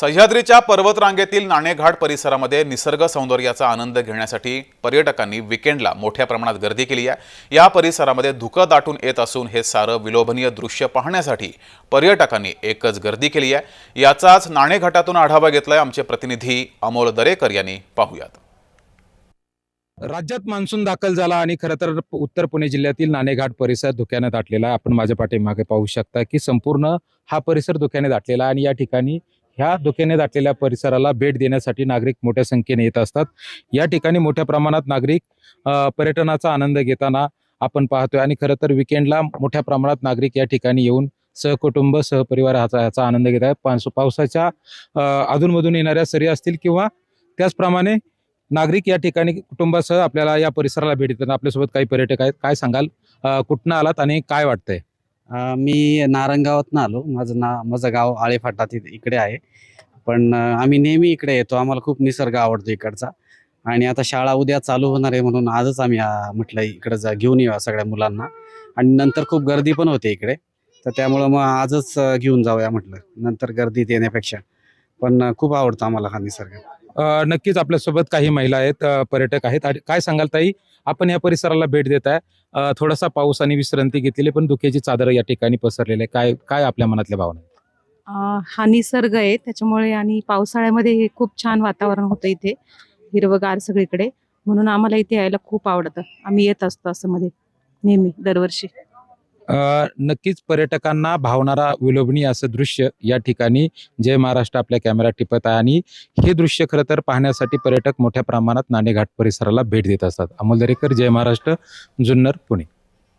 सह्याद्रीच्या पर्वतरांगेतील नाणेघाट परिसरामध्ये निसर्ग सौंदर्याचा आनंद घेण्यासाठी पर्यटकांनी विकेंडला मोठ्या प्रमाणात गर्दी केली आहे. या परिसरामध्ये धुकं दाटून येत असून हे सारं विलोभनीय दृश्य पाहण्यासाठी पर्यटकांनी एकच गर्दी केली आहे. याचाच नाणेघाटातून आढावा घेतलाय आमचे प्रतिनिधी अमोल दरेकर यांनी. पाहूयात. राज्यात मान्सून दाखल झाला आणि खरं तर उत्तर पुणे जिल्ह्यातील नाणेघाट परिसर धुक्याने दाटलेला आहे. आपण माझ्या पाठीमागे पाहू शकता की संपूर्ण हा परिसर धुक्याने दाटलेला आहे आणि या ठिकाणी ह्या धुक्याने दाटलेल्या परिसराला भेट देण्यासाठी नागरिक मोठ्या संख्येने येत असतात. या ठिकाणी मोठ्या प्रमाणात नागरिक पर्यटनाचा आनंद घेताना आपण पाहतोय आणि खरं तर विकेंडला मोठ्या प्रमाणात नागरिक या ठिकाणी येऊन सहकुटुंब सहपरिवार ह्याचा ह्याचा आनंद घेत आहेत. पावसाच्या अधूनमधून येणाऱ्या सरी असतील किंवा त्याचप्रमाणे नागरिक या ठिकाणी कुटुंबासह आपल्याला या परिसराला भेट देतात. आपल्यासोबत काही पर्यटक आहेत. काय सांगाल? कुठनं आलात आणि काय वाटतंय? मी नारंगावातनं आलो. माझं ना माझं गाव आळेफाटा तिथे इकडे आहे. पण आम्ही नेहमी इकडे येतो. आम्हाला खूप निसर्ग आवडतो इकडचा. आणि आता शाळा उद्या चालू होणार आहे म्हणून आजच आम्ही म्हटलं इकडे जा घेऊन येऊया सगळ्या मुलांना. आणि नंतर खूप गर्दी पण होते इकडे. तर त्यामुळं मग आजच घेऊन जाऊया म्हटलं. नंतर गर्दीत येण्यापेक्षा. पण खूप आवडतं आम्हाला हा निसर्ग. नक्कीच आपल्यासोबत काही महिला आहेत पर्यटक आहेत. काय सांगाल ताई? आपण या परिसराला भेट देत आहे थोडासा पाऊस आणि विश्रांती घेतलेली पण धुक्याची चादर या ठिकाणी पसरलेली आहे काय काय आपल्या मनातल्या भावना हा निसर्ग आहे. त्याच्यामुळे आणि पावसाळ्यामध्ये हे खूप छान वातावरण होतं इथे. हिरवगार सगळीकडे. म्हणून आम्हाला इथे यायला खूप आवडतं. आम्ही येत असतो असं मध्ये नेहमी दरवर्षी. नक्कीच पर्यटकांना भावणारा विलोभनीय असं दृश्य या ठिकाणी जय महाराष्ट्र आपल्या कॅमेरा टिपत आहे. आणि हे दृश्य खरं तर पाहण्यासाठी पर्यटक मोठ्या प्रमाणात नाणेघाट परिसराला भेट देत असतात. अमोल दरेकर जय महाराष्ट्र जुन्नर पुणे.